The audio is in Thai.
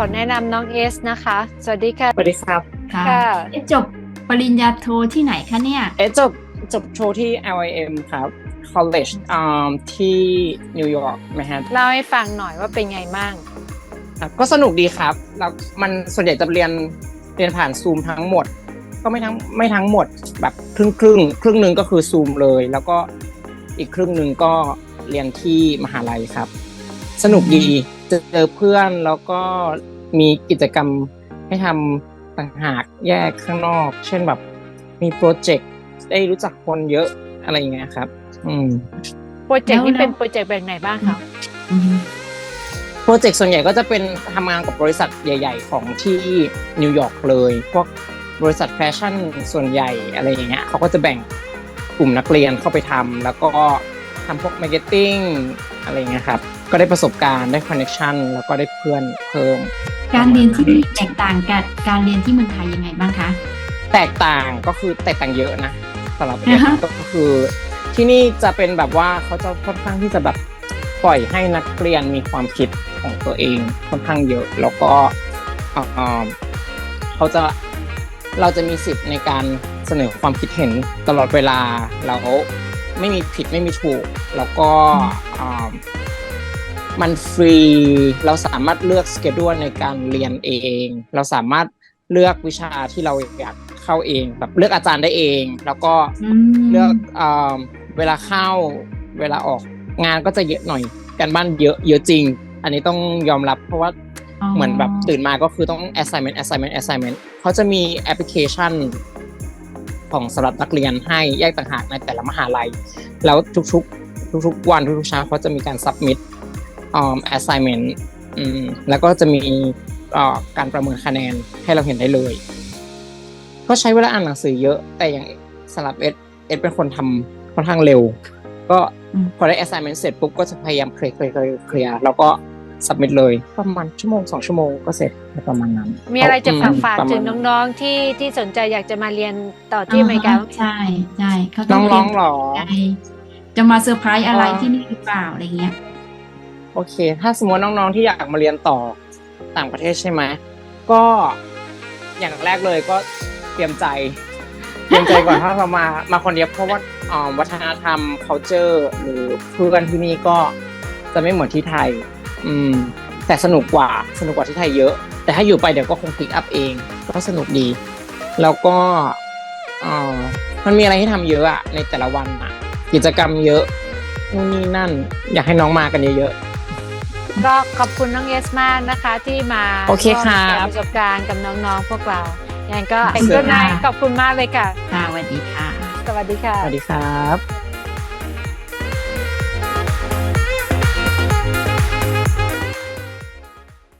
อแนะนำน้องเอสนะคะ สวัสดีค่ะ สวัสดีครับ ค่ะค่ะ เอ๊ะจบปริญญาโทที่ไหนคะเนี่ย เอ๊ะจบจบโชว์ที่ LIM ครับ college อ่าที่นิวยอร์กนะฮะเล่าให้ฟังหน่อยว่าเป็นไงมั่งครับก็สนุกดีครับ แล้วมันส่วนใหญ่จะเรียนเรียนผ่านซูมทั้งหมด ก็ไม่ทั้งไม่ทั้งหมดแบบครึ่งครึ่งครึ่งหนึ่งก็คือซูมเลย แล้วก็อีกครึ่งหนึ่งก็เรียนที่มหาลัยครับ สนุกดี เจอเจอเพื่อนแล้วก็มีกิจกรรมให้ทำต่างหากแยกข้างนอก เช่นแบบมีโปรเจกต์ได้รู้จักคนเยอะอะไรอย่างเงี้ยครับ อืมโปรเจกต์นี้แล้วเป็นโปรเจกต์แบบไหนบ้างคะอืมโปรเจกต์ส่วนใหญ่ก็จะเป็นทำงานกับบริษัทใหญ่ ๆ ของที่นิวยอร์กเลยพวกบริษัทแฟชั่นส่วนใหญ่อะไรอย่างเงี้ยเขาก็จะแบ่งกลุ่มนักเรียนเข้าไปทำแล้วก็ทำพวกมาร์เก็ตติ้ง อะไรอย่างเงี้ยครับก็ได้ประสบการณ์ได้คอนเน t ชันแล้วก็ได้เพื่อนเพิ่ม การเรียนที่นี่แตกต่างกับการเรียนที่เมืองไทยยังไงบ้างคะแตกต่างก็คือแตกต่างเยอะนะสำหรับเอ็อ่าฮะก็คือ ที่นี่จะเป็นแบบว่าเขาจะค่อนข้างที่จะแบบปล่อยให้นักเรียนมีความคิดของตัวเองค่อนข้างเยอะ แล้วก็เอ่อเขาจะเราจะมีสิทธิ์ในการเสนอความคิดเห็นตลอดเวลาแล้ว ไม่มีผิดไม่มีถูก แล้วก็อ่ามันฟรี เราสามารถเลือกสเกดูในการเรียนเอง เราสามารถเลือกวิชาที่เราอยากเข้าเอง แบบเลือกอาจารย์ได้เอง แล้วก็อืมเลือกเอ่อเวลาเข้าเวลาออกงานก็จะเยอะหน่อยการบ้านเยอะเยอะจริง อันนี้ต้องยอมรับเพราะว่าเหมือนแบบตื่นมาก็คือต้อง assignment assignment assignment เขาจะมีแอปพลิเคชัน ของสำหรับนักเรียนให้แยกต่างหากในแต่ละมหาลัย แล้วทุกๆ ทุกๆวันทุกๆเช้าเขาจะมีการ submit อ่า assignment อืมแล้วก็จะมีอ่าการประเมินคะแนนให้เราเห็นได้เลย ก็ใช้เวลาอ่านหนังสือเยอะ แต่อย่างสำหรับเอสเอสเป็นคนทำค่อนข้างเร็ว ก็อืมพอได้ assignment เสร็จปุ๊บก็จะพยายามเคลียร์เคลียร์เคลียร์เคลียร์ แล้วก็ submit เลยประมาณชั่วโมงสองชั่วโมงก็เสร็จประมาณนั้น มีอะไรจะฝากฝากประมณถึงน้องๆที่ที่สนใจอยากจะมาเรียนต่อที่อเมริกาบ้างไหมใช่ใช่เขาต้องเตรีน้ยอมงๆหรอใจจะมาเซอร์ไพรส์อะไรอ่าที่นี่หรือเปล่าอะไรเงี้ยโอเค ถ้าสมมติน้องๆที่อยากมาเรียนต่อต่างประเทศใช่ไหมก็อย่างแรกเลยก็เตรียมใจเตรียมใจก่อนถ้าเรามามาคนเดียวเพราะว่าอ่าวัฒนธรรม culture หรือเพื่อนที่นี่ก็จะไม่เหมือนที่ไทย อืม แต่สนุกกว่าสนุกกว่าที่ไทยเยอะ แต่ถ้าอยู่ไปเดี๋ยวก็คงพิกอัพเอง ก็สนุกดี แล้วก็อ่ามันมีอะไรให้ทำเยอะอะในแต่ละวันอะกิจกรรมเยอะนู่นนี่นั่น อยากให้น้องมากันเยอะๆก็ขอบคุณน้องเอสมากนะคะ ที่มาโอเคครับแชร์ประสบการณ์กับน้องๆพวกเราอย่างนั้นก็ค่ะเป็นก็นายขอบคุณมากเลยค่ะค่ะสวัสดีค่ะ สวัสดีค่ะสวัสดีครับ